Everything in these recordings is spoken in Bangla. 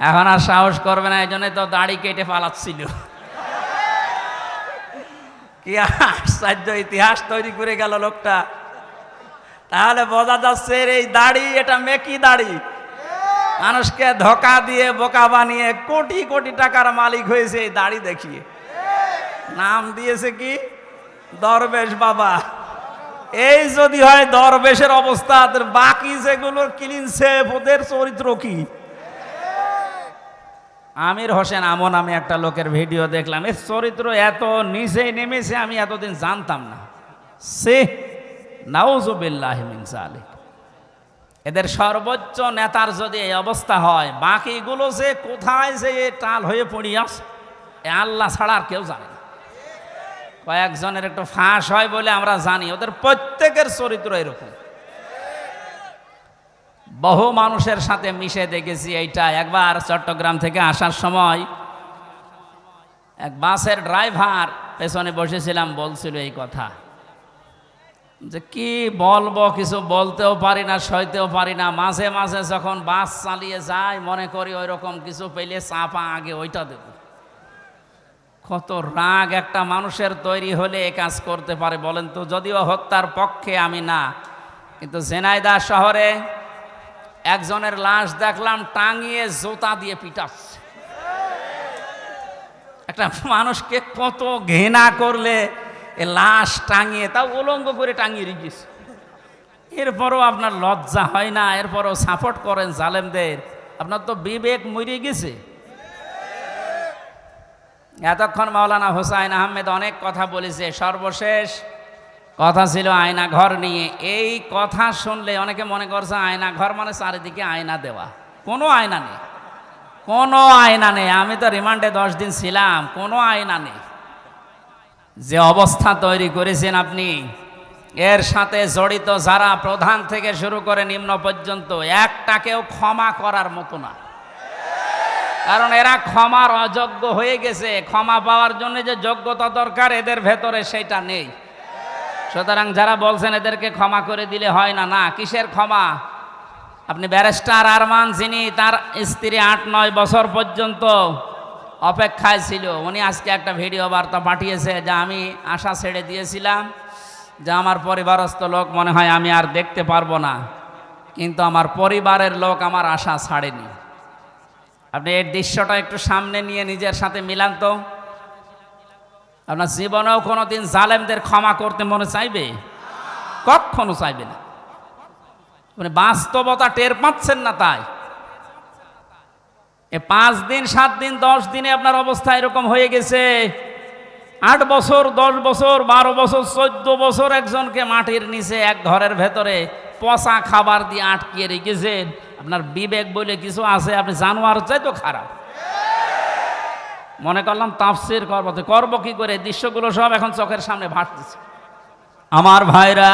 এখন আর সাহস করবে না এই জন্যই তো দাড়ি কেটে পালাচ্ছিল। কি আশ্চর্য ইতিহাস তৈরি করে গেল লোকটা। তাহলে বোঝা যাচ্ছে এই দাড়ি, এটা মেকি দাড়ি। মানুষকে ধোকা দিয়ে, বোকা বানিয়ে কোটি কোটি টাকার মালিক হয়েছে এই দাড়ি দেখিয়ে। নাম দিয়েছে কি? দরবেশ বাবা। এই যদি হয় দরবেশের অবস্থা বাকি যেগুলো ক্লিন সেফ ওদের চরিত্র কি? আমির হোসেন আমন আমি একটা লোকের ভিডিও দেখলাম। এর চরিত্র এত নিচে নেমেছে আমি এতদিন জানতাম না। সে নাউজুবিল্লাহ মিনসালে এদের সর্বোচ্চ নেতার যদি এই অবস্থা হয়, বাকিগুলো যে কোথায় যে টাল হয়ে পড়িয়াস এ আল্লাহ ছাড়া আর কেউ জানে না। কয়েকজনের একটু ফাঁস হয় বলে আমরা জানি, ওদের প্রত্যেকের চরিত্র এরকম। বহু মানুষের সাথে মিশে দেখেছি এইটা। একবার চট্টগ্রাম থেকে আসার সময় এক বাসের ড্রাইভার পেছনে বসেছিলাম, বলছিল এই কথা। যে কি বলব, কিছু বলতেও পারি না, সইতেও পারি না। মাঝে মাঝে যখন বাস চালিয়ে যায়, মনে করি ওই রকম কিছু পেলে চাপা আগে ওইটা দেব। কত রাগ একটা মানুষের তৈরি হলে এ কাজ করতে পারে বলেন তো? যদিও হত্যার পক্ষে আমি না, কিন্তু জেনাইদা শহরে একজনের লাশ দেখলাম টাঙিয়ে জোতা দিয়ে পিটাচ্ছে। একটা মানুষকে কত ঘৃণা করলে এ লাশ টাঙিয়ে, তাও উলঙ্গ করে টাঙিয়ে রেখেছে। এরপরও আপনার লজ্জা হয় না, এরপরও সাপোর্ট করেন জালেমদের। আপনার তো বিবেক মরে গেছে। এতক্ষণ মাওলানা হোসাইন আহমেদ অনেক কথা বলেছে, সর্বশেষ কথা ছিল আয়না ঘর নিয়ে। এই কথা শুনলে অনেকে মনে করছে আয়না ঘর মানে চারিদিকে আয়না দেওয়া। কোনো আয়না নেই। কোনো আয়না নেই। আমি তো রিমান্ডে দশ দিন ছিলাম, কোনো আয়না নেই। যে অবস্থা তৈরি করেছেন আপনি, এর সাথে জড়িত যারা প্রধান থেকে শুরু করে নিম্ন পর্যন্ত একটাকেও ক্ষমা করার মতো না। কারণ এরা ক্ষমার অযোগ্য হয়ে গেছে। ক্ষমা পাওয়ার জন্য যে যোগ্যতা দরকার, এদের ভেতরে সেটা নেই। সুতরাং যারা বলছেন এদেরকে ক্ষমা করে দিলে হয় না না, কিসের ক্ষমা? আপনি ব্যারিস্টার আরমান যিনি, তার স্ত্রী আট, নয় বছর পর্যন্ত অপেক্ষায় ছিল। উনি আজকে একটা ভিডিও বার্তা পাঠিয়েছে যে আমি আশা ছেড়ে দিয়েছিলাম যে আমার পরিবারস্থ লোক মনে হয় আমি আর দেখতে পারব না, কিন্তু আমার পরিবারের লোক আমার আশা ছাড়েনি। আপনি এই দৃশ্যটা একটু সামনে নিয়ে নিজের সাথে মিলান তো। আপনার জীবনেও কোনো দিন জালেমদের ক্ষমা করতে মনে চাইবে? কখনো চাইবে না। মানে বাস্তবতা টের পাচ্ছেন না তাই। এ পাঁচ দিন, সাত দিন, দশ দিনে আপনার অবস্থা এরকম হয়ে গেছে। আট বছর, দশ বছর, বারো বছর, চোদ্দ বছর একজনকে মাটির নিচে এক ঘরের ভেতরে পচা খাবার দিয়ে আটকিয়ে রেখেছেন। আপনার বিবেক বলে কিছু আছে, আপনি জানোয়ার চাই তো খারাপ। মনে করলাম তাফসির করবো তো করবো কি করে দৃশ্যগুলো সব এখন চোখের সামনে ভাসতেছে আমার ভাইরা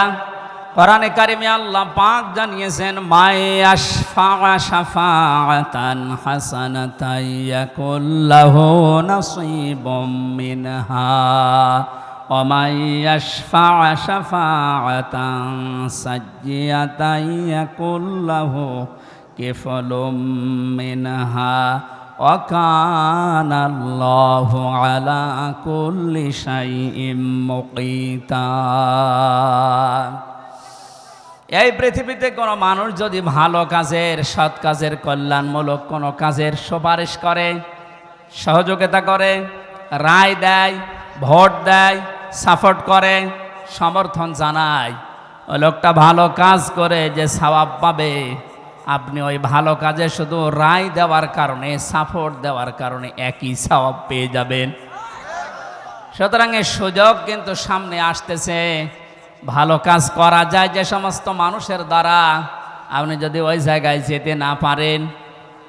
কোরআনে কারিমে আল্লাহ পাক জানিয়েছেন মাই আশফা শাফাতান হাসানাতাই ইয়াকুল্লাহু নাসীবুম মিনহা ومن يشفع شفاعة سيئة يكن له كفل منها وكان الله على كل شيء مقيتا এই পৃথিবীতে কোনো মানুষ যদি ভালো কাজের সৎ কাজের কল্যাণমূলক কোনো কাজের সুপারিশ করে সহযোগিতা করে রায় দেয় ভোট দেয় সাপোর্ট করে সমর্থন জানায় ওই লোকটা ভালো কাজ করে যে সওয়াব পাবে আপনি ওই ভালো কাজে শুধু রায় দেওয়ার কারণে সাপোর্ট দেওয়ার কারণে একই সওয়াব পেয়ে যাবেন। সুতরাং এই সুযোগ কিন্তু সামনে আসতেছে। ভালো কাজ করা যায় যে সমস্ত মানুষের দ্বারা। আপনি যদি ওই জায়গায় যেতে না পারেন,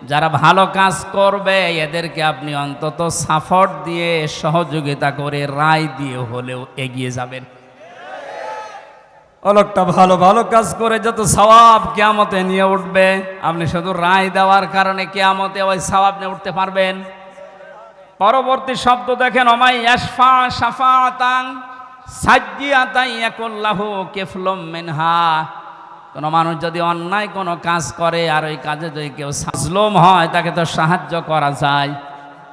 যারা ভালো কাজ করবে, এদেরকে আপনি অন্তত সাপোর্ট দিয়ে, সহযোগিতা করে, রায় দিয়ে হলেও এগিয়ে যাবেন। অলোকটা ভালো ভালো কাজ করে যত সওয়াব কেয়ামতে নিয়ে উঠবে, আপনি শুধু রায় দেওয়ার কারণে কেয়ামতে ওই সওয়াব নিয়ে উঠতে পারবেন। পরবর্তী শব্দ দেখেন অমাই ইয়াসফা সাফাতাং সাজ্জিয়াতাই ইয়াকুল্লাহু কিফলুম কোনো মানুষ যদি অন্যায় কোনো কাজ করে আর ওই কাজে যদি কেউ সাজলম হয়, তাকে তো সাহায্য করা যায়।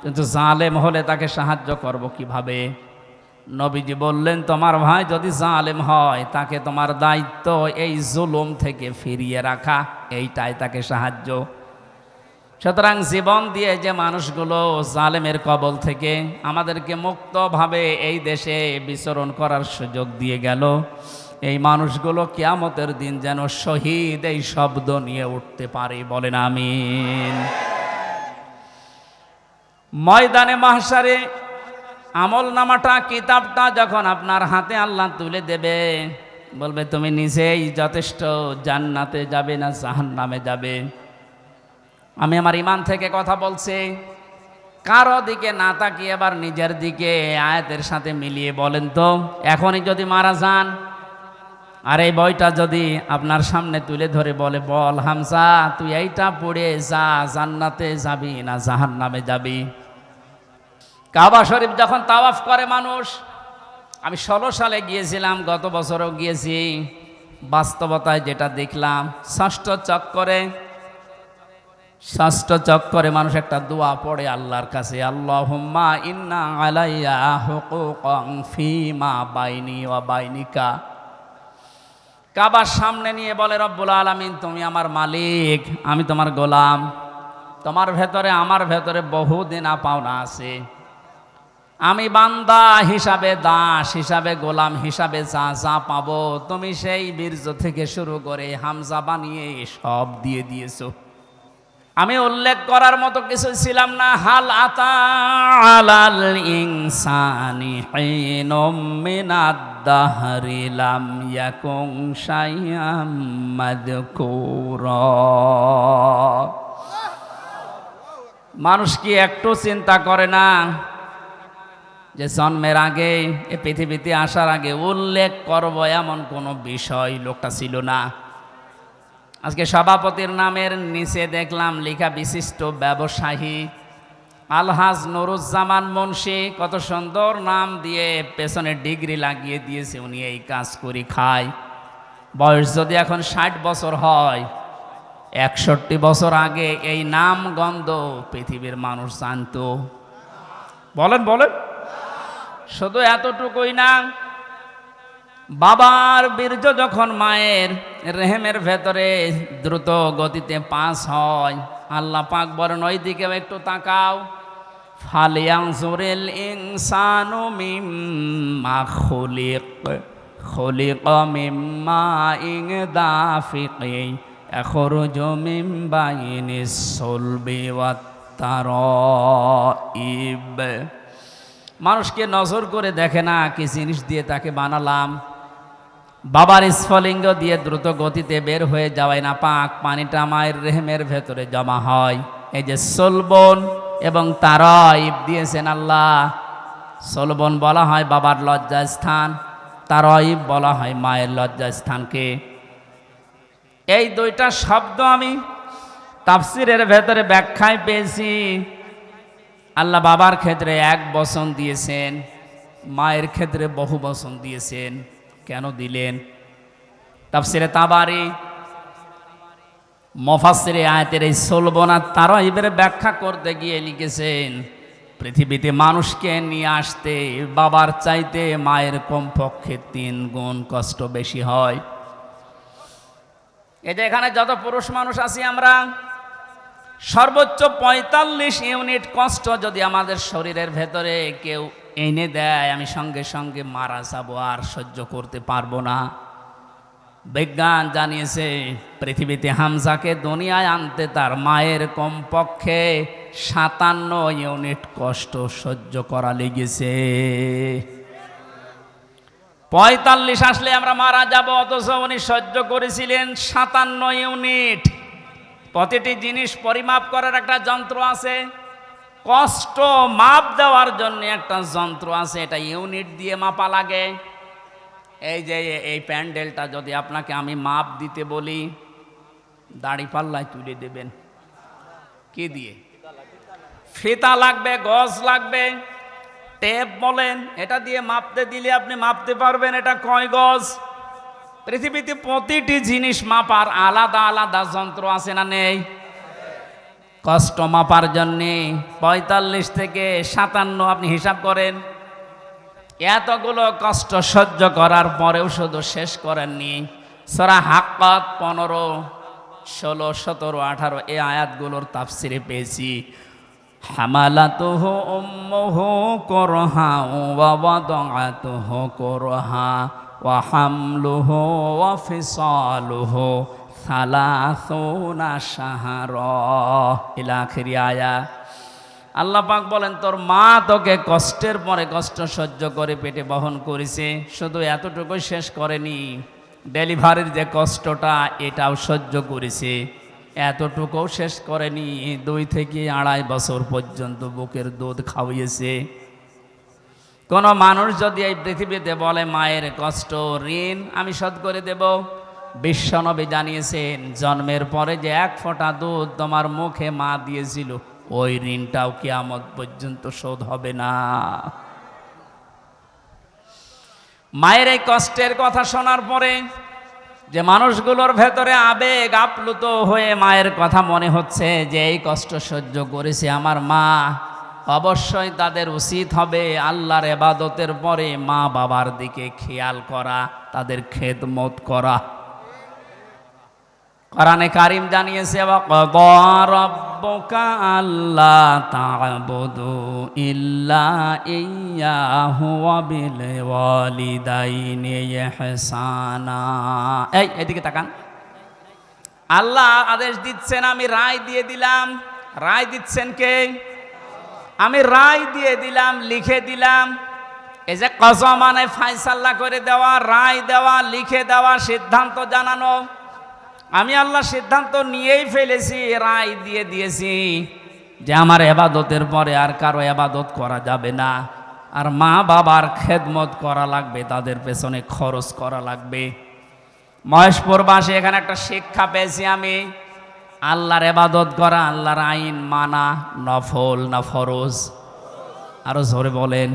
কিন্তু জালেম হলে তাকে সাহায্য করব কীভাবে? নবীজি বললেন, তোমার ভাই যদি জালেম হয়, তাকে তোমার দায়িত্ব এই জুলুম থেকে ফিরিয়ে রাখা, এইটাই তাকে সাহায্য। সুতরাং জীবন দিয়ে যে মানুষগুলো জালেমের কবল থেকে আমাদেরকে মুক্তভাবে এই দেশে বিচরণ করার সুযোগ দিয়ে গেল, এই মানুষগুলো কিয়ামতের দিন যেন শহীদ এই শব্দ নিয়ে উঠতে পারে বলেন আমিন। ময়দানে মাহসারে আমল নামাটা, কিতাবটা যখন আপনার হাতে আল্লাহ তুলে দেবে, বলবে, তুমি নিজেই যথেষ্ট, জান্নাতে যাবে না জাহান নামে যাবে। আমি আমার ইমান থেকে কথা বলছি। কারও দিকে না তাকিয়ে এবার নিজের দিকে আয়াতের সাথে মিলিয়ে বলেন তো, এখনই যদি মারা যান, আর এই বইটা যদি আপনার সামনে তুলে ধরে বলে, বল হামসা তুই এইটা পড়ে যা, জান্নাতে যাবি না জাহান নামে যাবি। কাবা শরীফ যখন তাওয়াফ করে মানুষ, আমি ষোলো সালে গিয়েছিলাম, গত বছরও গিয়েছি। বাস্তবতায় যেটা দেখলাম, ষষ্ঠ চক্করে ষষ্ঠ চক্করে মানুষ একটা দোয়া পড়ে আল্লাহর কাছে আল্লাহ হুম্মা ইন্না আলাইয়া হুকুকং ফিমা বাইনি ওয়া বাইনিকা। কাবার সামনে নিয়ে বলে, রব্বুল আলামিন, তুমি আমার মালিক, আমি তোমার গোলাম। তোমার ভেতরে, আমার ভেতরে বহু দিনা পাওনা আছে। আমি বান্দা হিসাবে দাস হিসাবে গোলাম হিসাবে যা যা পাবো, তুমি সেই বীর্য থেকে শুরু করে হামজা বানিয়ে সব দিয়ে দিয়েছ। আমি উল্লেখ করার মতো কিছু ছিলাম না। হাল আতা আলাল ইনসানি হিনুম মিনাদ দাহরি লাম ইয়াকুন শাইআম মাযকুরা। মানুষ কি একটু চিন্তা করে না? যে জন্মের আগে, এ পৃথিবীতে আসার আগে উল্লেখ করব এমন কোনো বিষয়, লোকটা ছিল না। আজকে সভাপতির নামের নিচে দেখলাম লেখা বিশিষ্ট ব্যবসায়ী আলহাজ নুরুজ্জামান মুন্সি, কত সুন্দর নাম দিয়ে পেছনে ডিগ্রি লাগিয়ে দিয়েছে, উনি এই কাজ করি খায়। বয়স যদি এখন ষাট বছর হয়, একষট্টি বছর আগে এই নাম গন্ধ পৃথিবীর মানুষ জানতো। বলেন বলেন। শুধু এতটুকুই না, বাবার বীর্য যখন মায়ের রেহেমের ভেতরে দ্রুত গতিতে পাস হয়, আল্লাহ পাক বলেন, ওই দিকেও একটু তাকাও। ফালিয়াংসুরিল ইনসানু মিম্মা খুলিক খুলিক মিম্মা ইং দাফিকি, এখরুজু মিন বাইনিস সুলবি ওয়াত তারাইব। মানুষকে নজর করে দেখে না কি জিনিস দিয়ে তাকে বানালাম। বাবার স্ফলিঙ্গ দিয়ে দ্রুত গতিতে বের হয়ে যাওয়ায় না পাক পানিটা মায়ের রেহেমের ভেতরে জমা হয়। এই যে সলবন এবং তারইব দিয়েছেন আল্লাহ। সলবন বলা হয় বাবার লজ্জা স্থান বলা হয় মায়ের লজ্জা স্থানকে। এই দুইটা শব্দ আমি তাফসিরের ভেতরে ব্যাখ্যায় পেয়েছি। আল্লাহ বাবার ক্ষেত্রে এক বসন দিয়েছেন, মায়ের ক্ষেত্রে বহু বসন দিয়েছেন, কেন দিলেন? তাফসিরে তাবারি মফাসিরে আয়তের এই সোলবনা তারা এবারে ব্যাখ্যা করতে গিয়ে লিখেছেন, পৃথিবীতে মানুষকে নিয়ে আসতে বাবার চাইতে মায়ের কমপক্ষে তিন গুণ কষ্ট বেশি হয়। এই যে এখানে যত পুরুষ মানুষ আছি আমরা সর্বোচ্চ পঁয়তাল্লিশ ইউনিট কষ্ট যদি আমাদের শরীরের ভেতরে কেউ এনে দেয়, আমি সঙ্গে সঙ্গে মারা যাব, আর সহ্য করতে পারব না। বিজ্ঞান জানিয়েছে, পৃথিবীতে হামজাকে দুনিয়ায় আনতে তার মায়ের কমপক্ষে সাতান্ন ইউনিট কষ্ট সহ্য করা লেগেছে। পঁয়তাল্লিশ আসলে আমরা মারা যাব, অথচ উনি সহ্য করেছিলেন সাতান্ন ইউনিট। প্রতিটি জিনিস পরিমাপ করার একটা যন্ত্র আছে। কষ্ট মাপ দেওয়ার জন্য একটা যন্ত্র আছে, এটা ইউনিট দিয়ে মাপা লাগে। এই যে এই প্যান্ডেলটা যদি আপনাকে আমি মাপ দিতে বলি, দাড়ি পাল্লায় তুলে দেবেন। কি দিয়ে? ফিতা লাগবে, গজ লাগবে, টেপ বলেন, এটা দিয়ে মাপতে দিলে আপনি মাপতে পারবেন, এটা কয় গজ? পৃথিবীতে প্রতিটি জিনিস মাপার আলাদা আলাদা যন্ত্র আছে না নেই? কষ্ট মাপার জন্যে পঁয়তাল্লিশ থেকে সাতান্ন আপনি হিসাব করেন। এতগুলো কষ্ট সহ্য করার পরেও শুধু শেষ করেননি। সরা হাক্কাত পনেরো, ষোলো, সতেরো, আঠারো, এই আয়াতগুলোর তাফসিরে পেয়েছি। হামালাতুহ উম্মুহ করহা ওয়া ওয়াদাআতুহ করহা। ওয়া ফিসালুহু সালাসুনা শাহরা ইলা আখিরি আয়া আল্লাহ পাক বলেন, তোর মা তোকে কষ্টের পরে কষ্ট সহ্য করে পেটে বহন করেছে, শুধু এতটুকু শেষ করেনি। ডেলিভারির যে কষ্টটা, এটাও সহ্য করেছে। এতটুকুও শেষ করেনি। দুই থেকে আড়াই বছর পর্যন্ত বুকের দুধ খাওয়িয়েছে। কোনো মানুষ যদি এই পৃথিবীতে বলে, মায়ের কষ্ট, ঋণ আমি শোধ করে দেব। বিশ্বনবী জানিয়েছেন, জন্মের পরে যে এক ফোঁটা দুধ তোমার মুখে মা দিয়েছিল, ওই ঋণটাও কি কিয়ামত পর্যন্ত শোধ হবে না। মায়ের এই কষ্টের কথা শোনার পরে যে মানুষগুলোর ভেতরে আবেগ আপ্লুত হয়ে মায়ের কথা মনে হচ্ছে যে, এই কষ্ট সহ্য করেছে আমার মা। অবশ্যই তাদের উচিত হবে আল্লাহর এবাদতের পরে মা বাবার দিকে খেয়াল করা, তাদের খেদমত করা। কোরআনে কারিম জানিয়েছে আল্লাহ তা'বুদু ইল্লা এই, এদিকে তাকান। আল্লাহ আদেশ দিচ্ছেন, আমি রায় দিয়ে দিলাম। রায় দিচ্ছেন কে? আমি রায় দিয়ে দিলাম, লিখে দিলাম। এই যে কসম মানে ফাইসাল্লা করে দেওয়া, রায় দেওয়া, লিখে দেওয়া, সিদ্ধান্ত জানানো। আমি আল্লাহ সিদ্ধান্ত নিয়েই ফেলেছি, রায় দিয়ে দিয়েছি। যে আমার এবাদতের পরে আর কারও এবাদত করা যাবে না। আর মা বাবার খেদমত করা লাগবে, তাদের পেছনে খরচ করা লাগবে। মহেশপুরবাসী এখানে একটা শিক্ষা পেয়েছি আমি। আল্লাহর এবাদত করা আল্লাহর আইন মানা নফল না ফরজ? আরও জোরে বলেন।